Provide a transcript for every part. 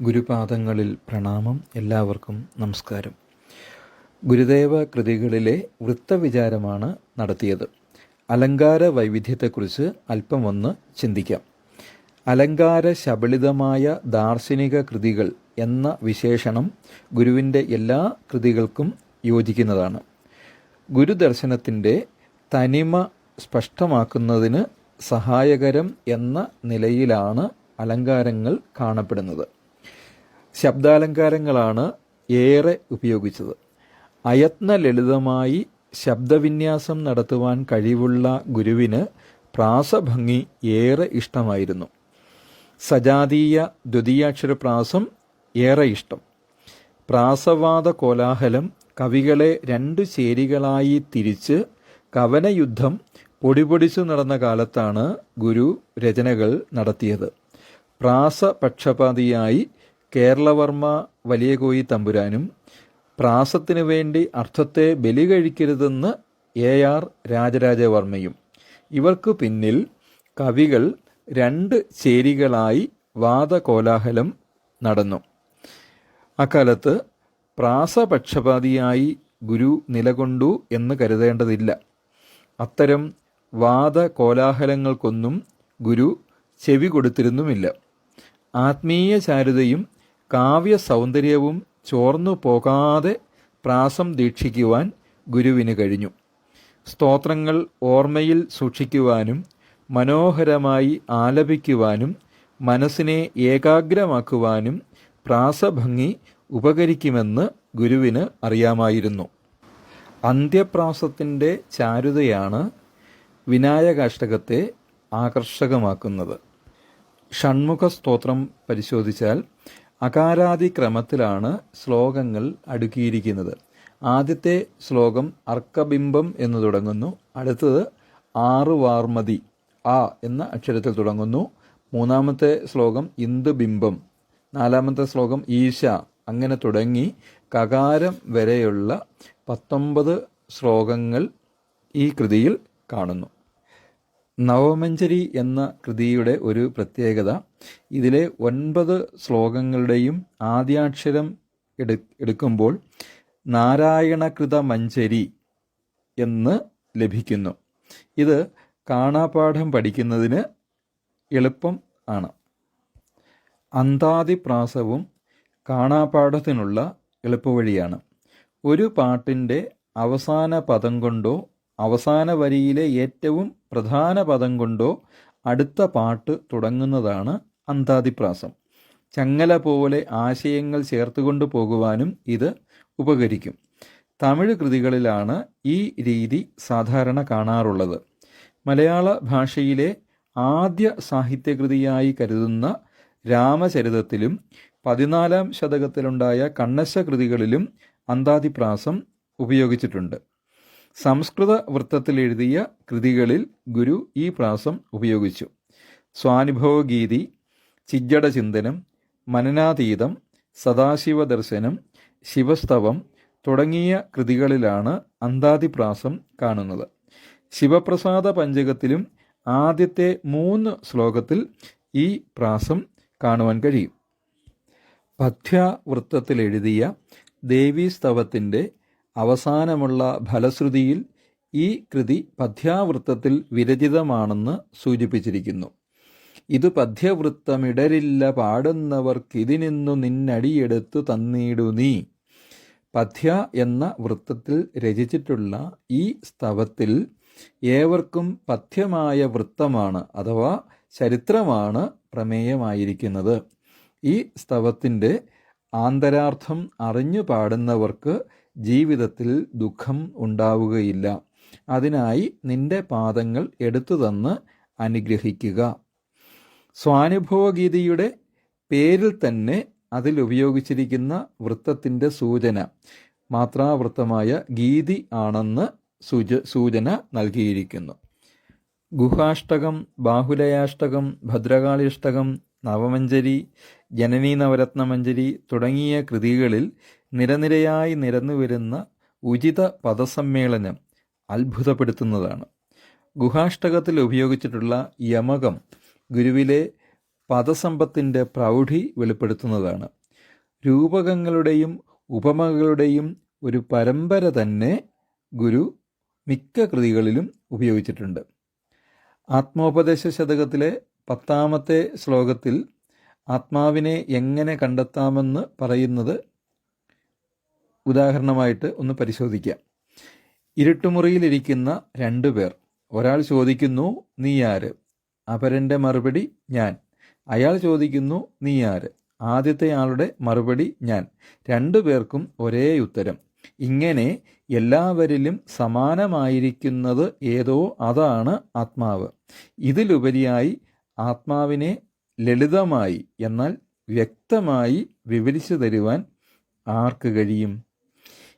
ഗുരുപാദങ്ങളിൽ പ്രണാമം. എല്ലാവർക്കും നമസ്കാരം. ഗുരുദേവ കൃതികളിലെ വൃത്തവിചാരമാണ് നടത്തിയത്. അലങ്കാര വൈവിധ്യത്തെക്കുറിച്ച് അല്പം ഒന്ന് ചിന്തിക്കാം. അലങ്കാര ശബളിതമായ ദാർശനിക കൃതികൾ എന്ന വിശേഷണം ഗുരുവിന്റെ എല്ലാ കൃതികൾക്കും യോജിക്കുന്നതാണ്. ഗുരുദർശനത്തിന്റെ തനിമ സ്പഷ്ടമാക്കുന്നതിന് സഹായകരം എന്ന നിലയിലാണ് അലങ്കാരങ്ങൾ കാണപ്പെടുന്നത്. ശബ്ദാലങ്കാരങ്ങളാണ് ഏറെ ഉപയോഗിച്ചത്. അയത്ന ലളിതമായി ശബ്ദവിന്യാസം നടത്തുവാൻ കഴിവുള്ള ഗുരുവിന് പ്രാസഭംഗി ഏറെ ഇഷ്ടമായിരുന്നു. സജാതീയ ദ്വിതീയാക്ഷര പ്രാസം ഏറെ ഇഷ്ടം. പ്രാസവാദ കോലാഹലം കവികളെ രണ്ടു ചേരികളായി തിരിച്ച് കവനയുദ്ധം പൊടിപൊടിച്ചു നടന്ന കാലത്താണ് ഗുരു രചനകൾ നടത്തിയത്. പ്രാസപക്ഷപാതിയായി കേരളവർമ്മ വലിയ കോയി തമ്പുരാനും പ്രാസത്തിനു വേണ്ടി അർത്ഥത്തെ ബലി കഴിക്കരുതെന്ന് എ ആർ രാജരാജവർമ്മയും. ഇവർക്ക് പിന്നിൽ കവികൾ രണ്ട് ചേരികളായി വാദകോലാഹലം നടന്നു. അക്കാലത്ത് പ്രാസപക്ഷപാതിയായി ഗുരു നിലകൊണ്ടു എന്ന് കരുതേണ്ടതില്ല. അത്തരം വാദകോലാഹലങ്ങൾക്കൊന്നും ഗുരു ചെവി കൊടുത്തിരുന്നുമില്ല. ആത്മീയ ചാരുതയും കാവ്യ സൗന്ദര്യവും ചോർന്നു പോകാതെ പ്രാസം ദീക്ഷിക്കുവാൻ ഗുരുവിന് കഴിഞ്ഞു. സ്തോത്രങ്ങൾ ഓർമ്മയിൽ സൂക്ഷിക്കുവാനും മനോഹരമായി ആലപിക്കുവാനും മനസ്സിനെ ഏകാഗ്രമാക്കുവാനും പ്രാസഭംഗി ഉപകരിക്കുമെന്ന് ഗുരുവിന് അറിയാമായിരുന്നു. അന്ത്യപ്രാസത്തിന്റെ ചാരുതയാണ് വിനായകാഷ്ടകത്തെ ആകർഷകമാക്കുന്നത്. ഷൺമുഖ സ്തോത്രം പരിശോധിച്ചാൽ അകാരാദി ക്രമത്തിലാണ് ശ്ലോകങ്ങൾ അടുക്കിയിരിക്കുന്നത്. ആദ്യത്തെ ശ്ലോകം അർക്കബിംബം എന്ന് തുടങ്ങുന്നു. അടുത്തത് ആറ് വാർമതി ആ എന്ന അക്ഷരത്തിൽ തുടങ്ങുന്നു. മൂന്നാമത്തെ ശ്ലോകം ഇന്ദുബിംബം നാലാമത്തെ ശ്ലോകം ഈശ അങ്ങനെ തുടങ്ങി കകാരം വരെയുള്ള പത്തൊമ്പത് ശ്ലോകങ്ങൾ ഈ കൃതിയിൽ കാണുന്നു. നവമഞ്ചരി എന്ന കൃതിയുടെ ഒരു പ്രത്യേകത. ഇതിലെ ഒൻപത് ശ്ലോകങ്ങളുടെയും ആദ്യാക്ഷരം എടു എടുക്കുമ്പോൾ നാരായണകൃത മഞ്ചരി എന്ന് ലഭിക്കുന്നു. ഇത് കാണാപാഠം പഠിക്കുന്നതിന് എളുപ്പം ആണ്. അന്താതിപ്രാസവും കാണാപാഠത്തിനുള്ള എളുപ്പവഴിയാണ്. ഒരു പാട്ടിന്റെ അവസാന പദം കൊണ്ടോ അവസാന വരിയിലെ ഏറ്റവും പ്രധാന പദം കൊണ്ടോ അടുത്ത പാട്ട് തുടങ്ങുന്നതാണ് അന്താതിപ്രാസം. ചങ്ങല പോലെ ആശയങ്ങൾ ചേർത്തുകൊണ്ട് പോകുവാനും ഇത് ഉപകരിക്കും. തമിഴ് കൃതികളിലാണ് ഈ രീതി സാധാരണ കാണാറുള്ളത്. മലയാള ഭാഷയിലെ ആദ്യ സാഹിത്യകൃതിയായി കരുതുന്ന രാമചരിതത്തിലും പതിനാലാം ശതകത്തിലുണ്ടായ കണ്ണശ കൃതികളിലും അന്താതിപ്രാസം ഉപയോഗിച്ചിട്ടുണ്ട്. സംസ്കൃത വൃത്തത്തിൽ എഴുതിയ കൃതികളിൽ ഗുരു ഈ പ്രാസം ഉപയോഗിച്ചു. സ്വാനുഭവഗീതി ചിജ്ജട ചിന്തനം മനനാതീതം സദാശിവ ദർശനം ശിവസ്തവം തുടങ്ങിയ കൃതികളിലാണ് അന്താതിപ്രാസം കാണുന്നത്. ശിവപ്രസാദ പഞ്ചകത്തിലും ആദ്യത്തെ മൂന്ന് ശ്ലോകത്തിൽ ഈ പ്രാസം കാണുവാൻ കഴിയും. പഥ്യാവൃത്തത്തിലെഴുതിയ ദേവീസ്തവത്തിന്റെ അവസാനമുള്ള ഫലശ്രുതിയിൽ ഈ കൃതി പദ്യാവൃത്തത്തിൽ വിരചിതമാണെന്ന് സൂചിപ്പിച്ചിരിക്കുന്നു. ഇത് പദ്യവൃത്തമിടരില്ല പാടുന്നവർക്കിതിനിന്നു നിന്നടിയെടുത്തു തന്നിടു നീ. പദ്യ എന്ന വൃത്തത്തിൽ രചിച്ചിട്ടുള്ള ഈ സ്തവത്തിൽ ഏവർക്കും പഥ്യമായ വൃത്തമാണ് അഥവാ ചരിത്രമാണ് പ്രമേയമായിരിക്കുന്നത്. ഈ സ്തവത്തിന്റെ ആന്തരാർത്ഥം അറിഞ്ഞു പാടുന്നവർക്ക് ജീവിതത്തിൽ ദുഃഖം ഉണ്ടാവുകയില്ല. അതിനായി നിന്റെ പാദങ്ങൾ എടുത്തു തന്ന് അനുഗ്രഹിക്കുക. സ്വാനുഭവഗീതിയുടെ പേരിൽ തന്നെ അതിൽ ഉപയോഗിച്ചിരിക്കുന്ന വൃത്തത്തിന്റെ സൂചന മാത്രാവൃത്തമായ ഗീതി ആണെന്ന് സൂച സൂചന നൽകിയിരിക്കുന്നു. ഗുഹാഷ്ടകം ബാഹുലയാഷ്ടകം ഭദ്രകാളിഷ്ടകം നവമഞ്ചരി ജനനീ നവരത്നമഞ്ചരി തുടങ്ങിയ കൃതികളിൽ നിരനിരയായി നിരന്നു വരുന്ന ഉചിത പദസമ്മേളനം അത്ഭുതപ്പെടുത്തുന്നതാണ്. ഗുഹാഷ്ടകത്തിൽ ഉപയോഗിച്ചിട്ടുള്ള യമകം ഗുരുവിലെ പദസമ്പത്തിന്റെ പ്രൗഢി വെളിപ്പെടുത്തുന്നതാണ്. രൂപകങ്ങളുടെയും ഉപമകളുടെയും ഒരു പരമ്പര തന്നെ ഗുരു മിക്ക കൃതികളിലും ഉപയോഗിച്ചിട്ടുണ്ട്. ആത്മോപദേശ ശതകത്തിലെ പത്താമത്തെ ശ്ലോകത്തിൽ ആത്മാവിനെ എങ്ങനെ കണ്ടെത്താമെന്ന് പറയുന്നത് ഉദാഹരണമായിട്ട് ഒന്ന് പരിശോധിക്കാം. ഇരുട്ടുമുറിയിലിരിക്കുന്ന രണ്ടു പേർ. ഒരാൾ ചോദിക്കുന്നു നീ ആര്? അപരന്റെ മറുപടി ഞാൻ. അയാൾ ചോദിക്കുന്നു നീ ആര്? ആദ്യത്തെ ആളുടെ മറുപടി ഞാൻ. രണ്ടു പേർക്കും ഒരേ ഉത്തരം. ഇങ്ങനെ എല്ലാവരിലും സമാനമായിരിക്കുന്നത് ഏതോ അതാണ് ആത്മാവ്. ഇതിലുപരിയായി ആത്മാവിനെ ലളിതമായി എന്നാൽ വ്യക്തമായി വിവരിച്ചു തരുവാൻ ആർക്ക് കഴിയും?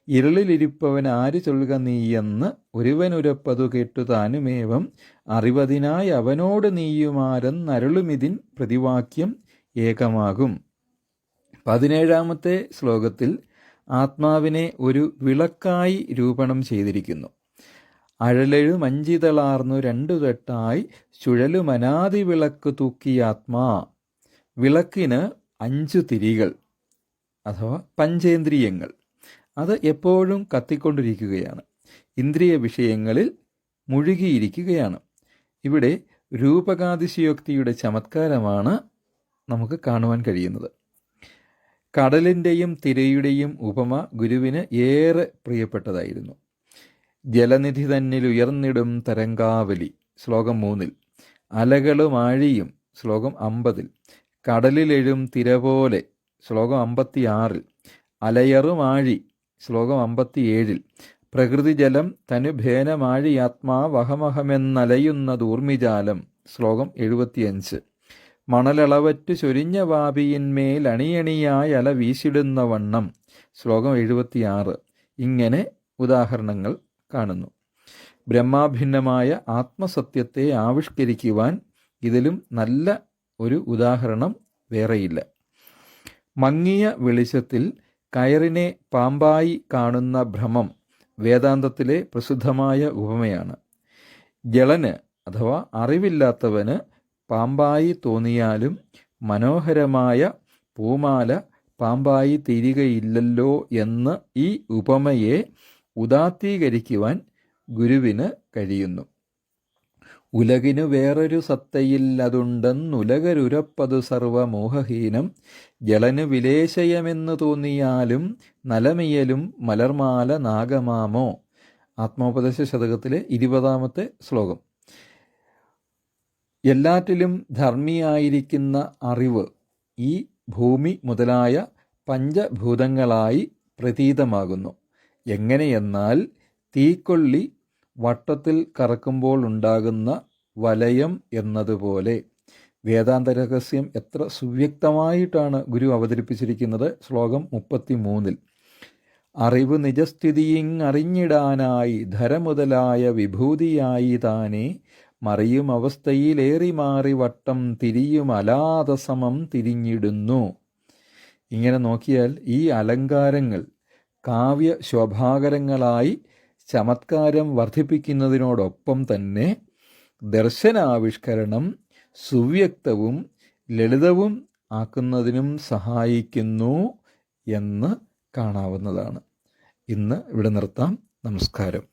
ഇരുളിലിരിപ്പവൻ ആര് ചൊല്ലുക നീയെന്ന് ഒരുവനുരപ്പതു കേട്ടു താനുമേവം. അറിവതിനായി അവനോട് നീയുമാരെന്നരുളുമിതിൻ പ്രതിവാക്യം ഏകമാകും. പതിനേഴാമത്തെ ശ്ലോകത്തിൽ ആത്മാവിനെ ഒരു വിളക്കായി രൂപണം ചെയ്തിരിക്കുന്നു. അഴലഴു മഞ്ചിതളാർന്നു രണ്ടു തട്ടായി ചുഴലു മനാതി വിളക്ക് തൂക്കിയ ആത്മാ. വിളക്കിന് അഞ്ചു തിരികൾ അഥവാ പഞ്ചേന്ദ്രിയങ്ങൾ. അത് എപ്പോഴും കത്തിക്കൊണ്ടിരിക്കുകയാണ്. ഇന്ദ്രിയ വിഷയങ്ങളിൽ മുഴുകിയിരിക്കുകയാണ്. ഇവിടെ രൂപകാതിശയോക്തിയുടെ ചമത്കാരമാണ് നമുക്ക് കാണുവാൻ കഴിയുന്നത്. കടലിന്റെയും തിരയുടെയും ഉപമ ഗുരുവിന് ഏറെ പ്രിയപ്പെട്ടതായിരുന്നു. ജലനിധി തന്നിൽ ഉയർന്നിടും തരംഗാവലി ശ്ലോകം മൂന്നിൽ. അലകളും ആഴിയും ശ്ലോകം അമ്പതിൽ. കടലിലെഴും തിര പോലെ ശ്ലോകം അമ്പത്തിയാറിൽ. അലയറും ആഴി ശ്ലോകം അമ്പത്തിയേഴിൽ പ്രകൃതിജലം തനുഭേനമാഴിയാത്മാ വഹമഹമെന്നലയുന്ന ദൂർമിജാലം ശ്ലോകം എഴുപത്തിയഞ്ച്. മണലളവറ്റു ചൊരിഞ്ഞ വാപിയിന്മേൽ അണിയണിയായി അല വീശിടുന്ന വണ്ണം ശ്ലോകം എഴുപത്തിയാറ്. ഇങ്ങനെ ഉദാഹരണങ്ങൾ കാണുന്നു. ബ്രഹ്മാഭിന്നമായ ആത്മസത്യത്തെ ആവിഷ്കരിക്കുവാൻ ഇതിലും നല്ല ഒരു ഉദാഹരണം വേറെയില്ല. മങ്ങിയ വെളിച്ചത്തിൽ കയറിനെ പാമ്പായി കാണുന്ന ഭ്രമം വേദാന്തത്തിലെ പ്രസിദ്ധമായ ഉപമയാണ്. ജളന് അഥവാ അറിവില്ലാത്തവന് പാമ്പായി തോന്നിയാലും മനോഹരമായ പൂമാല പാമ്പായി തീരുകയില്ലല്ലോ എന്ന് ഈ ഉപമയെ ഉദാത്തീകരിക്കുവാൻ ഗുരുവിന് കഴിയുന്നു. ഉലകിനു വേറൊരു സത്തയില്ലതുണ്ടെന്നുലകരുരപ്പതു സർവമോഹഹീനം. ജളനു വിലേശയമെന്നു തോന്നിയാലും നലമിയലും മലർമാല നാഗമാമോ? ആത്മോപദേശ ശതകത്തിലെ ഇരുപതാമത്തെ ശ്ലോകം. എല്ലാറ്റിലും ധർമ്മിയായിരിക്കുന്ന അറിവ് ഈ ഭൂമി മുതലായ പഞ്ചഭൂതങ്ങളായി പ്രതീതമാകുന്നു. എങ്ങനെയെന്നാൽ തീക്കൊള്ളി വട്ടത്തിൽ കറക്കുമ്പോൾ ഉണ്ടാകുന്ന വലയം എന്നതുപോലെ. വേദാന്ത രഹസ്യം എത്ര സുവ്യക്തമായിട്ടാണ് ഗുരു അവതരിപ്പിച്ചിരിക്കുന്നത്? ശ്ലോകം മുപ്പത്തി മൂന്നിൽ അറിവ് നിജസ്ഥിതിയിങ്ങറിഞ്ഞിടാനായി ധരമുതലായ വിഭൂതിയായി താനെ മറിയും അവസ്ഥയിലേറി മാറി വട്ടം തിരിയും അലാതസമം തിരിഞ്ഞിടുന്നു. ഇങ്ങനെ നോക്കിയാൽ ഈ അലങ്കാരങ്ങൾ കാവ്യ ശോഭാകരങ്ങളായി ചമത്കാരം വർദ്ധിപ്പിക്കുന്നതിനോടൊപ്പം തന്നെ ദർശനാവിഷ്കരണം സുവ്യക്തവും ലളിതവും ആക്കുന്നതിനും സഹായിക്കുന്നു എന്ന് കാണാവുന്നതാണ്. ഇന്ന് ഇവിടെ നിർത്താം. നമസ്കാരം.